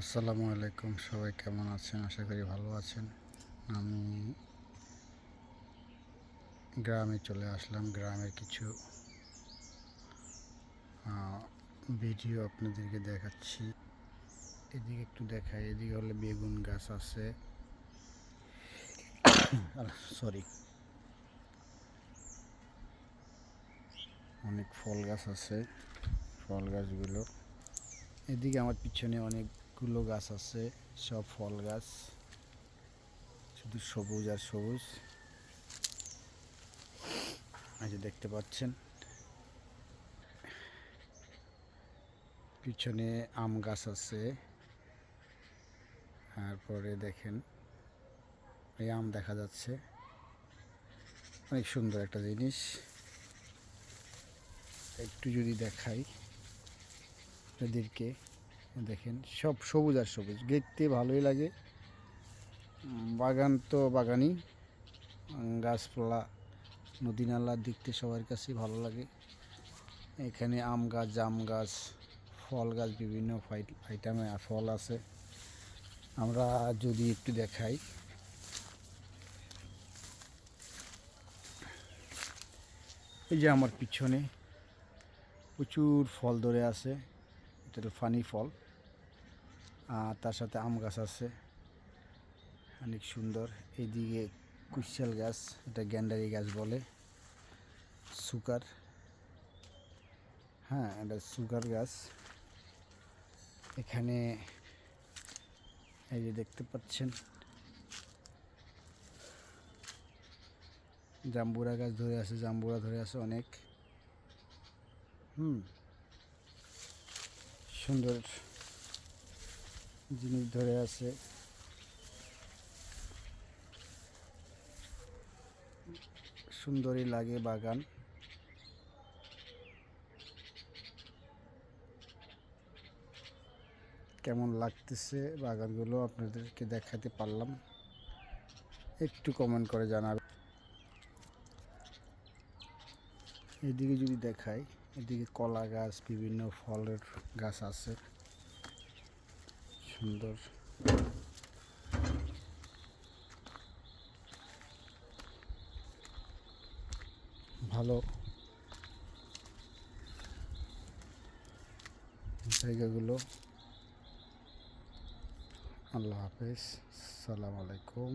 আসসালামু আলাইকুম, সবাই কেমন আছেন? আশা করি ভালো আছেন। আমি গ্রামে চলে আসলাম। গ্রামের কিছু ভিডিও আপনাদেরকে দেখাচ্ছি। এদিকে একটু দেখাই। এদিকে হলে বেগুন গাছ আছে। সরি। অনেক ফল গাছ আছে, ফল গাছগুলো। এদিকে আমার পিছনে অনেকগুলো গাছ আছে, সব ফল গাছ। শুধু সবুজ আর সবুজ। যে দেখতে পাচ্ছেন। পিছনে আম গাছ আছে। তারপরে দেখেন, এই আম দেখা যাচ্ছে। অনেক সুন্দর একটা জিনিস। একটু যদি দেখাই আপনাদেরকে। দেখেন, সব সবুজ আর সবুজ। দেখতে ভালোই লাগে। বাগান তো বাগানই। গাছপালা, নদী নালা দেখতে সবার কাছেই ভালো লাগে। এখানে আম গাছ, জাম গাছ, ফল গাছ, বিভিন্ন আইটেমে ফল আছে। আমরা যদি একটু দেখাই। এই যে আমার পিছনে প্রচুর ফল ধরে আছে। হলো ফানি ফল। আর তার সাথে আম গাছ আছে। অনেক সুন্দর। এইদিকে কুশাল গাছ, এটা গ্যান্ডারি গাছ বলে। সুকার। হ্যাঁ এটা সুগার গাছ। এখানে এই যে দেখতে পাচ্ছেন, জাম্বুরা গাছ ধরে আছে, জাম্বুরা ধরে আছে অনেক। হুম। সুন্দর জিনিস ধরে আছে। সুন্দরই লাগে বাগান। কেমন লাগতেছে বাগানগুলো আপনাদেরকে দেখাতে পারলাম। একটু কমেন্ট করে জানাবেন। এদিকে যদি দেখাই। এদিকে কলা গাছ বিভিন্ন ফলের গাছ আছে। সুন্দর। ভালো জায়গাগুলো। আল্লাহ হাফেজ। সালাম আলাইকুম।